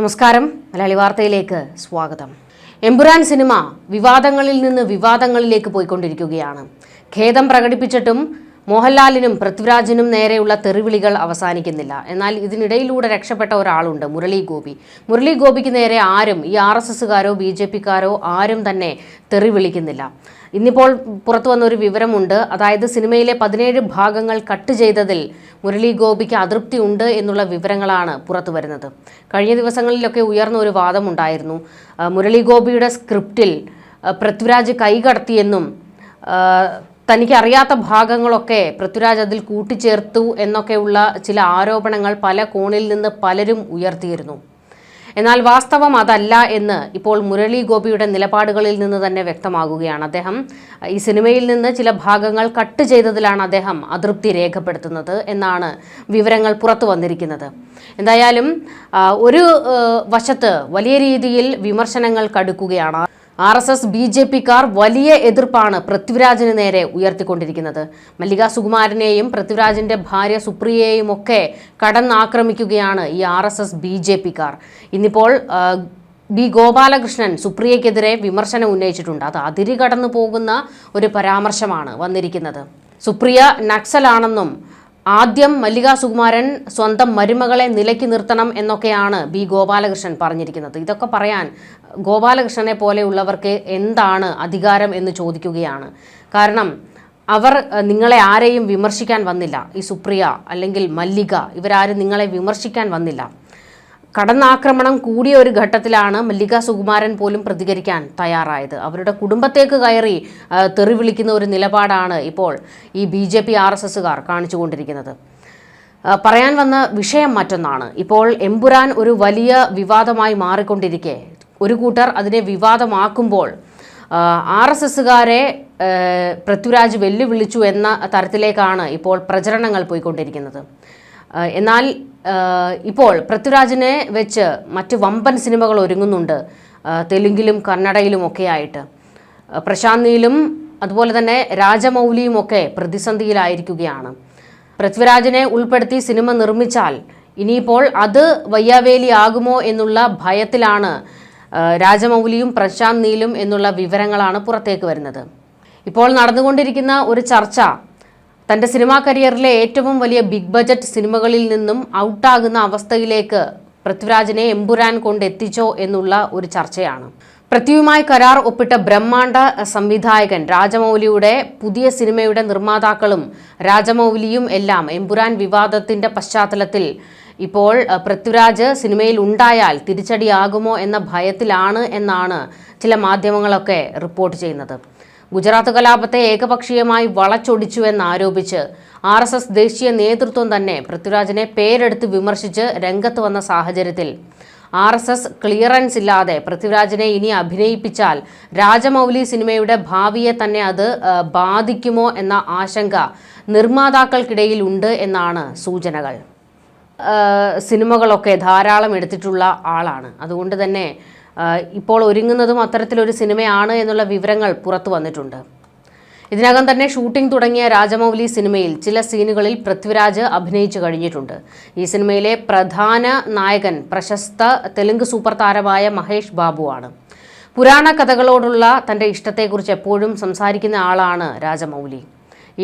നമസ്കാരം. മലയാളി വാർത്തയിലേക്ക് സ്വാഗതം. എമ്പുരാൻ സിനിമ വിവാദങ്ങളിൽ നിന്ന് വിവാദങ്ങളിലേക്ക് പോയിക്കൊണ്ടിരിക്കുകയാണ്. ഖേദം പ്രകടിപ്പിച്ചിട്ടും മോഹൻലാലിനും പൃഥ്വിരാജിനും നേരെയുള്ള തെറിവിളികൾ അവസാനിക്കുന്നില്ല. എന്നാൽ ഇതിനിടയിലൂടെ രക്ഷപ്പെട്ട ഒരാളുണ്ട് മുരളി ഗോപി. മുരളി ഗോപിക്ക് നേരെ ആരും ഈ ആർ എസ് എസുകാരോ ബി ജെ പിക്കാരോ ആരും തന്നെ തെറി വിളിക്കുന്നില്ല ഇന്നിപ്പോൾ പുറത്തു വന്നൊരു വിവരമുണ്ട്. അതായത് സിനിമയിലെ പതിനേഴ് ഭാഗങ്ങൾ കട്ട് ചെയ്തതിൽ മുരളി ഗോപിക്ക് അതൃപ്തി ഉണ്ട് എന്നുള്ള വിവരങ്ങളാണ് പുറത്തു വരുന്നത്. കഴിഞ്ഞ ദിവസങ്ങളിലൊക്കെ ഉയർന്ന ഒരു വാദമുണ്ടായിരുന്നു. മുരളി ഗോപിയുടെ സ്ക്രിപ്റ്റിൽ പൃഥ്വിരാജ് കൈകടത്തിയെന്നും തനിക്കറിയാത്ത ഭാഗങ്ങളൊക്കെ പൃഥ്വിരാജ് അതിൽ കൂട്ടിച്ചേർത്തു എന്നൊക്കെയുള്ള ചില ആരോപണങ്ങൾ പല കോണിൽ നിന്ന് പലരും ഉയർത്തിയിരുന്നു. എന്നാൽ വാസ്തവം അതല്ല എന്ന് ഇപ്പോൾ മുരളി ഗോപിയുടെ നിലപാടുകളിൽ നിന്ന് തന്നെ വ്യക്തമാകുകയാണ് അദ്ദേഹം. ഈ സിനിമയിൽ നിന്ന് ചില ഭാഗങ്ങൾ കട്ട് ചെയ്തതിലാണ് അദ്ദേഹം അതൃപ്തി രേഖപ്പെടുത്തുന്നത് എന്നാണ് വിവരങ്ങൾ പുറത്തു വന്നിരിക്കുന്നത്. എന്തായാലും ഒരു വശത്ത് വലിയ രീതിയിൽ വിമർശനങ്ങൾ കടുക്കുകയാണ്. R S S B J പിക്കാർ വലിയ എതിർപ്പാണ് പൃഥ്വിരാജിന് നേരെ ഉയർത്തിക്കൊണ്ടിരിക്കുന്നത്. മല്ലിക സുകുമാരനെയും പൃഥ്വിരാജിന്റെ ഭാര്യ സുപ്രിയയെയും ഒക്കെ കടന്നാക്രമിക്കുകയാണ് ഈ R S S B J പിക്കാർ. ഇന്നിപ്പോൾ ബി ഗോപാലകൃഷ്ണൻ സുപ്രിയക്കെതിരെ വിമർശനം ഉന്നയിച്ചിട്ടുണ്ട്. അത് അതിരി കടന്നു പോകുന്ന ഒരു പരാമർശമാണ് വന്നിരിക്കുന്നത്. സുപ്രിയ നക്സലാണെന്നും ആദ്യം മല്ലിക സുകുമാരൻ സ്വന്തം മരുമകളെ നിലയ്ക്ക് നിർത്തണം എന്നൊക്കെയാണ് ബി ഗോപാലകൃഷ്ണൻ പറഞ്ഞിരിക്കുന്നത്. ഇതൊക്കെ പറയാൻ ഗോപാലകൃഷ്ണനെ പോലെയുള്ളവർക്ക് എന്താണ് അധികാരം എന്ന് ചോദിക്കുകയാണ്. കാരണം അവർ നിങ്ങളെ ആരെയും വിമർശിക്കാൻ വന്നില്ല. ഈ സുപ്രിയ അല്ലെങ്കിൽ മല്ലിക ഇവരാരും നിങ്ങളെ വിമർശിക്കാൻ വന്നില്ല. കടന്നാക്രമണം കൂടിയ ഒരു ഘട്ടത്തിലാണ് മല്ലിക സുകുമാരൻ പോലും പ്രതികരിക്കാൻ തയ്യാറായത്. അവരുടെ കുടുംബത്തേക്ക് കയറി തെറി വിളിക്കുന്ന ഒരു നിലപാടാണ് ഇപ്പോൾ ഈ B J P R S എസുകാർ കാണിച്ചുകൊണ്ടിരിക്കുന്നത്. പറയാൻ വന്ന വിഷയം മറ്റൊന്നാണ്. ഇപ്പോൾ എമ്പുരാൻ ഒരു വലിയ വിവാദമായി മാറിക്കൊണ്ടിരിക്കെ. ഒരു കൂട്ടർ അതിനെ വിവാദമാക്കുമ്പോൾ ആർ എസ് എസുകാരെ പൃഥ്വിരാജ് വെല്ലുവിളിച്ചു എന്ന തരത്തിലേക്കാണ് ഇപ്പോൾ പ്രചരണങ്ങൾ പോയിക്കൊണ്ടിരിക്കുന്നത്. എന്നാൽ ഇപ്പോൾ പൃഥ്വിരാജിനെ വെച്ച് മറ്റ് വമ്പൻ സിനിമകൾ ഒരുങ്ങുന്നുണ്ട്. തെലുങ്കിലും കന്നഡയിലും ഒക്കെ ആയിട്ട്. പ്രശാന്ത് നീലും അതുപോലെ തന്നെ രാജമൗലിയും ഒക്കെ പ്രതിസന്ധിയിലായിരിക്കുകയാണ്. പൃഥ്വിരാജിനെ ഉൾപ്പെടുത്തി സിനിമ നിർമ്മിച്ചാൽ ഇനിയിപ്പോൾ അത് വയ്യാവേലി ആകുമോ എന്നുള്ള ഭയത്തിലാണ് രാജമൗലിയും പ്രശാന്ത് നീലും എന്നുള്ള വിവരങ്ങളാണ് പുറത്തേക്ക് വരുന്നത്. ഇപ്പോൾ നടന്നുകൊണ്ടിരിക്കുന്ന ഒരു ചർച്ച തന്റെ സിനിമാ കരിയറിലെ ഏറ്റവും വലിയ ബിഗ് ബജറ്റ് സിനിമകളിൽ നിന്നും ഔട്ടാകുന്ന അവസ്ഥയിലേക്ക് പൃഥ്വിരാജിനെ എമ്പുരാൻ കൊണ്ടെത്തിച്ചോ എന്നുള്ള ഒരു ചർച്ചയാണ്. പൃഥ്വിയുമായി കരാർ ഒപ്പിട്ട ബ്രഹ്മാണ്ഡ സംവിധായകൻ രാജമൗലിയുടെ പുതിയ സിനിമയുടെ നിർമ്മാതാക്കളും രാജമൗലിയും എല്ലാം എമ്പുരാൻ വിവാദത്തിന്റെ പശ്ചാത്തലത്തിൽ ഇപ്പോൾ പൃഥ്വിരാജ് സിനിമയിൽ ഉണ്ടായാൽ തിരിച്ചടിയാകുമോ എന്ന ഭയത്തിലാണ് എന്നാണ് ചില മാധ്യമങ്ങളൊക്കെ റിപ്പോർട്ട് ചെയ്യുന്നത്. ഗുജറാത്ത് കലാപത്തെ ഏകപക്ഷീയമായി വളച്ചൊടിച്ചു എന്നാരോപിച്ച് ആർ എസ് എസ് ദേശീയ നേതൃത്വം തന്നെ പൃഥ്വിരാജിനെ പേരെടുത്ത് വിമർശിച്ച് രംഗത്ത് വന്ന സാഹചര്യത്തിൽ. ആർ എസ് എസ് ക്ലിയറൻസ് ഇല്ലാതെ പൃഥ്വിരാജിനെ ഇനി അഭിനയിപ്പിച്ചാൽ രാജമൗലി സിനിമയുടെ ഭാവിയെ തന്നെ അത് ബാധിക്കുമോ എന്ന ആശങ്ക നിർമ്മാതാക്കൾക്കിടയിൽ ഉണ്ട് എന്നാണ് സൂചനകൾ. സിനിമകളൊക്കെ ധാരാളം എടുത്തിട്ടുള്ള ആളാണ്. അതുകൊണ്ട് തന്നെ ഇപ്പോൾ ഒരുങ്ങുന്നതും അത്തരത്തിലൊരു സിനിമയാണ് എന്നുള്ള വിവരങ്ങൾ പുറത്തു വന്നിട്ടുണ്ട്. ഇതിനകം തന്നെ ഷൂട്ടിംഗ് തുടങ്ങിയ രാജമൗലി സിനിമയിൽ ചില സീനുകളിൽ പൃഥ്വിരാജ് അഭിനയിച്ചു കഴിഞ്ഞിട്ടുണ്ട്. ഈ സിനിമയിലെ പ്രധാന നായകൻ പ്രശസ്ത തെലുങ്ക് സൂപ്പർ താരമായ മഹേഷ് ബാബുവാണ് പുരാണ കഥകളോടുള്ള തന്റെ ഇഷ്ടത്തെക്കുറിച്ച് എപ്പോഴും സംസാരിക്കുന്ന ആളാണ് രാജമൗലി.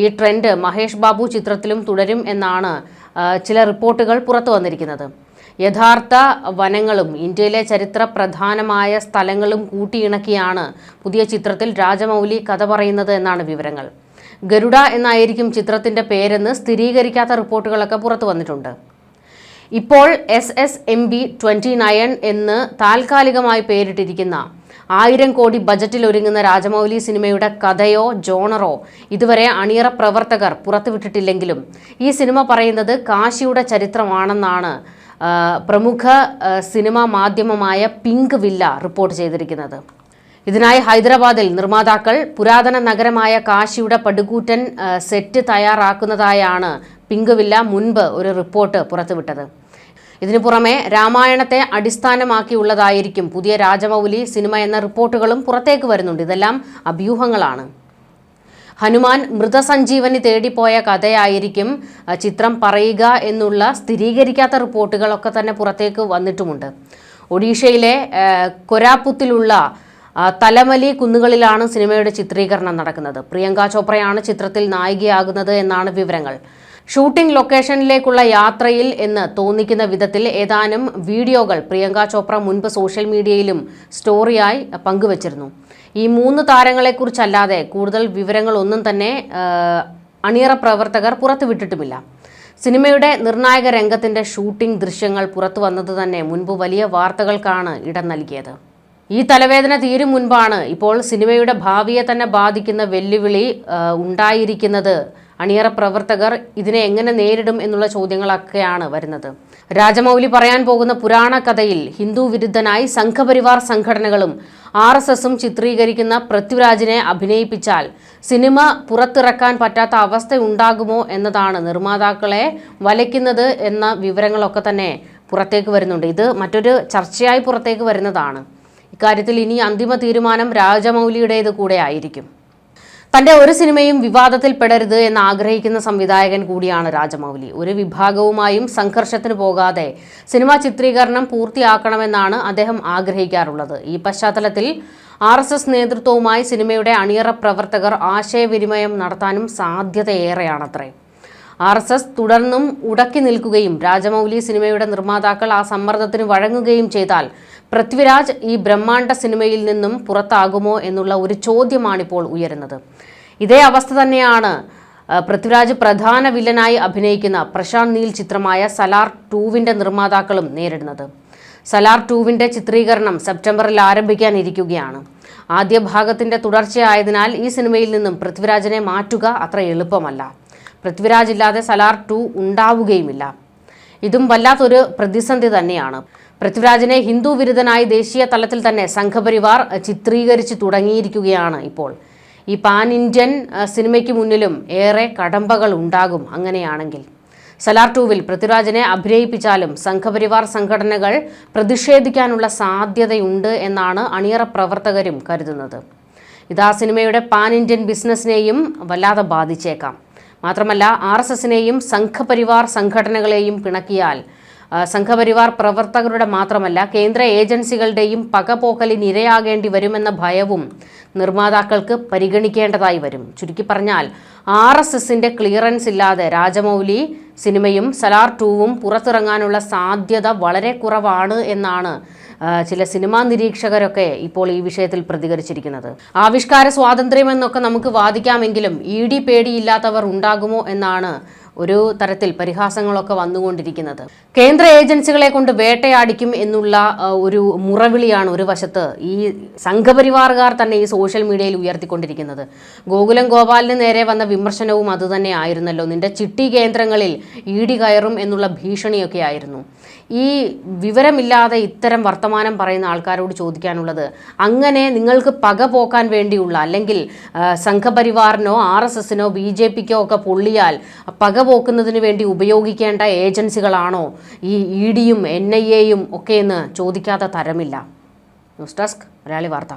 ഈ ട്രെൻഡ് മഹേഷ് ബാബു ചിത്രത്തിലും തുടരും എന്നാണ് ചില റിപ്പോർട്ടുകൾ പുറത്തു വന്നിരിക്കുന്നത്. യഥാർത്ഥ വനങ്ങളും ഇന്ത്യയിലെ ചരിത്ര പ്രധാനമായ സ്ഥലങ്ങളും കൂട്ടിയിണക്കിയാണ് പുതിയ ചിത്രത്തിൽ രാജമൗലി കഥ പറയുന്നത് എന്നാണ് വിവരങ്ങൾ. ഗരുഡ എന്നായിരിക്കും ചിത്രത്തിന്റെ പേരെന്ന് സ്ഥിരീകരിക്കാത്ത റിപ്പോർട്ടുകളൊക്കെ പുറത്തു വന്നിട്ടുണ്ട്. ഇപ്പോൾ S S M B twenty nine എന്ന് താൽക്കാലികമായി പേരിട്ടിരിക്കുന്ന ആയിരം കോടി ബജറ്റിൽ ഒരുങ്ങുന്ന രാജമൗലി സിനിമയുടെ കഥയോ ജോണറോ ഇതുവരെ അണിയറ പ്രവർത്തകർ പുറത്തുവിട്ടിട്ടില്ലെങ്കിലും ഈ സിനിമ പറയുന്നത് കാശിയുടെ ചരിത്രമാണെന്നാണ് പ്രമുഖ സിനിമാ മാധ്യമമായ പിങ്ക് വില്ല റിപ്പോർട്ട് ചെയ്തിരിക്കുന്നത്. ഇതിനായി ഹൈദരാബാദിൽ നിർമ്മാതാക്കൾ പുരാതന നഗരമായ കാശിയുടെ പടുകൂറ്റൻ സെറ്റ് തയ്യാറാക്കുന്നതായാണ് പിങ്ക് വില്ല മുൻപ് ഒരു റിപ്പോർട്ട് പുറത്തുവിട്ടത്. ഇതിനു പുറമെ രാമായണത്തെ അടിസ്ഥാനമാക്കിയുള്ളതായിരിക്കും പുതിയ രാജമൗലി സിനിമ എന്ന റിപ്പോർട്ടുകളും പുറത്തേക്ക് വരുന്നുണ്ട്. ഇതെല്ലാം അഭ്യൂഹങ്ങളാണ്. ഹനുമാൻ മൃതസഞ്ജീവനി തേടിപ്പോയ കഥയായിരിക്കും ചിത്രം പറയുക എന്നുള്ള സ്ഥിരീകരിക്കാത്ത റിപ്പോർട്ടുകളൊക്കെ തന്നെ പുറത്തേക്ക് വന്നിട്ടുമുണ്ട്. ഒഡീഷയിലെ കൊരാപ്പുത്തിലുള്ള തലമലി കുന്നുകളിലാണ് സിനിമയുടെ ചിത്രീകരണം നടക്കുന്നത്. പ്രിയങ്ക ചോപ്രയാണ് ചിത്രത്തിൽ നായികയാകുന്നത് എന്നാണ് വിവരങ്ങൾ. ഷൂട്ടിംഗ് ലൊക്കേഷനിലേക്കുള്ള യാത്രയിൽ എന്ന് തോന്നിക്കുന്ന വിധത്തിൽ ഏതാനും വീഡിയോകൾ പ്രിയങ്ക ചോപ്ര മുൻപ് സോഷ്യൽ മീഡിയയിലും സ്റ്റോറിയായി പങ്കുവച്ചിരുന്നു. ഈ മൂന്ന് താരങ്ങളെക്കുറിച്ചല്ലാതെ കൂടുതൽ വിവരങ്ങളൊന്നും തന്നെ അണിയറ പ്രവർത്തകർ പുറത്തുവിട്ടിട്ടുമില്ല. സിനിമയുടെ നിർണായക രംഗത്തിന്റെ ഷൂട്ടിംഗ് ദൃശ്യങ്ങൾ പുറത്തു വന്നത് തന്നെ മുൻപ് വലിയ വാർത്തകൾക്കാണ് ഇടം നൽകിയത്. ഈ തലവേദന തീരും മുൻപാണ് ഇപ്പോൾ സിനിമയുടെ ഭാവിയെ തന്നെ ബാധിക്കുന്ന വെല്ലുവിളി ഉണ്ടായിരിക്കുന്നത് അണിയറ പ്രവർത്തകർ ഇതിനെ എങ്ങനെ നേരിടും എന്നുള്ള ചോദ്യങ്ങളൊക്കെയാണ് വരുന്നത്. രാജമൗലി പറയാൻ പോകുന്ന പുരാണ കഥയിൽ ഹിന്ദു വിരുദ്ധനായി സംഘപരിവാർ സംഘടനകളും ആർ എസ് എസും ചിത്രീകരിക്കുന്ന പൃഥ്വിരാജിനെ അഭിനയിപ്പിച്ചാൽ സിനിമ പുറത്തിറക്കാൻ പറ്റാത്ത അവസ്ഥ ഉണ്ടാകുമോ എന്നതാണ് നിർമ്മാതാക്കളെ വലയ്ക്കുന്നത് എന്ന വിവരങ്ങളൊക്കെ തന്നെ പുറത്തേക്ക് വരുന്നുണ്ട്. ഇത് മറ്റൊരു ചർച്ചയായി പുറത്തേക്ക് വരുന്നതാണ്. ഇക്കാര്യത്തിൽ ഇനി അന്തിമ തീരുമാനം രാജമൗലിയുടേത് കൂടെ ആയിരിക്കും. തന്റെ ഒരു സിനിമയും വിവാദത്തിൽ പെടരുത് എന്ന് ആഗ്രഹിക്കുന്ന സംവിധായകൻ കൂടിയാണ് രാജമൗലി ഒരു വിഭാഗവുമായും സംഘർഷത്തിന് പോകാതെ സിനിമാ ചിത്രീകരണം പൂർത്തിയാക്കണമെന്നാണ് അദ്ദേഹം ആഗ്രഹിക്കാറുള്ളത്. ഈ പശ്ചാത്തലത്തിൽ ആർ എസ് എസ് നേതൃത്വവുമായി സിനിമയുടെ അണിയറ പ്രവർത്തകർ ആശയവിനിമയം നടത്താനും സാധ്യതയേറെയാണത്രേ. ആർ എസ് എസ് തുടർന്നും ഉടക്കി നിൽക്കുകയും രാജമൗലി സിനിമയുടെ നിർമ്മാതാക്കൾ ആ സമ്മർദ്ദത്തിന് വഴങ്ങുകയും ചെയ്താൽ പൃഥ്വിരാജ് ഈ ബ്രഹ്മാണ്ട സിനിമയിൽ നിന്നും പുറത്താകുമോ എന്നുള്ള ഒരു ചോദ്യമാണിപ്പോൾ ഉയരുന്നത്. ഇതേ അവസ്ഥ തന്നെയാണ് പൃഥ്വിരാജ് പ്രധാന വില്ലനായി അഭിനയിക്കുന്ന പ്രശാന്ത് നീൽ ചിത്രമായ സലാർ ടൂവിന്റെ നിർമ്മാതാക്കളും നേരിടുന്നത്. സലാർ ടൂവിന്റെ ചിത്രീകരണം സെപ്റ്റംബറിൽ ആരംഭിക്കാനിരിക്കുകയാണ്. ആദ്യ ഭാഗത്തിന്റെ തുടർച്ചയായതിനാൽ ഈ സിനിമയിൽ നിന്നും പൃഥ്വിരാജിനെ മാറ്റുക അത്ര എളുപ്പമല്ല. പൃഥ്വിരാജ് ഇല്ലാതെ സലാർ ടു ഉണ്ടാവുകയുമില്ല. ഇതും വല്ലാത്തൊരു പ്രതിസന്ധി തന്നെയാണ്. പൃഥ്വിരാജിനെ ഹിന്ദു വിരുദ്ധനായി ദേശീയ തലത്തിൽ തന്നെ സംഘപരിവാർ ചിത്രീകരിച്ചു തുടങ്ങിയിരിക്കുകയാണ് ഇപ്പോൾ. ഈ പാൻ ഇന്ത്യൻ സിനിമയ്ക്ക് മുന്നിലും ഏറെ കടമ്പകൾ ഉണ്ടാകും അങ്ങനെയാണെങ്കിൽ. സലാർ ടൂവിൽ പൃഥ്വിരാജിനെ അഭിനയിപ്പിച്ചാലും സംഘപരിവാർ സംഘടനകൾ പ്രതിഷേധിക്കാനുള്ള സാധ്യതയുണ്ട് എന്നാണ് അണിയറ പ്രവർത്തകരും കരുതുന്നത്. ഇതാ സിനിമയുടെ പാൻ ഇന്ത്യൻ ബിസിനസ്സിനെയും വല്ലാതെ ബാധിച്ചേക്കാം. മാത്രമല്ല ആർ എസ് എസിനെയും സംഘപരിവാർ സംഘടനകളെയും പിണക്കിയാൽ ആ, സംഘപരിവാർ പ്രവർത്തകരുടെ മാത്രമല്ല കേന്ദ്ര ഏജൻസികളുടെയും പകപോക്കലിന് ഇരയാകേണ്ടി വരുമെന്ന ഭയവും നിർമ്മാതാക്കൾക്ക് പരിഗണിക്കേണ്ടതായി വരും. ചുരുക്കി പറഞ്ഞാൽ ആർ എസ് എസിന്റെ ക്ലിയറൻസ് ഇല്ലാതെ രാജമൗലി സിനിമയും സലാർ ടൂവും പുറത്തിറങ്ങാനുള്ള സാധ്യത വളരെ കുറവാണ് എന്നാണ് ചില സിനിമാ നിരീക്ഷകരൊക്കെ ഇപ്പോൾ ഈ വിഷയത്തിൽ പ്രതികരിച്ചിരിക്കുന്നത്. ആവിഷ്കാര സ്വാതന്ത്ര്യമെന്നൊക്കെ നമുക്ക് വാദിക്കാമെങ്കിലും ഇ ഡി പേടിയില്ലാത്തവർ ഉണ്ടാകുമോ എന്നാണ് ഒരു തരത്തിൽ പരിഹാസങ്ങളൊക്കെ വന്നുകൊണ്ടിരിക്കുന്നത്. കേന്ദ്ര ഏജൻസികളെ കൊണ്ട് വേട്ടയാടിക്കും എന്നുള്ള ഒരു മുറവിളിയാണ് ഒരു വശത്ത് ഈ സംഘപരിവാറുകാർ തന്നെ ഈ സോഷ്യൽ മീഡിയയിൽ ഉയർത്തിക്കൊണ്ടിരിക്കുന്നത്. ഗോകുലം ഗോപാലിന് നേരെ വന്ന വിമർശനവും അതുതന്നെ ആയിരുന്നല്ലോ. നിന്റെ ചിട്ടി കേന്ദ്രങ്ങളിൽ ഇടി കയറും എന്നുള്ള ഭീഷണിയൊക്കെ ആയിരുന്നു. ഈ വിവരമില്ലാതെ ഇത്തരം വർത്തമാനം പറയുന്ന ആൾക്കാരോട് ചോദിക്കാനുള്ളത് അങ്ങനെ നിങ്ങൾക്ക് പക പോക്കാൻ വേണ്ടിയുള്ള അല്ലെങ്കിൽ സംഘപരിവാറിനോ ആർ എസ് എസിനോ ബി ജെ പിക്കോ ഒക്കെ പൊള്ളിയാൽ പക പോക്കുന്നതിന് വേണ്ടി ഉപയോഗിക്കേണ്ട ഏജൻസികളാണോ ഈ ഇ ഡിയും എൻ ഐ എയും ഒക്കെ എന്ന് ചോദിക്കാത്ത തരമില്ല. News desk Malayali Vartha.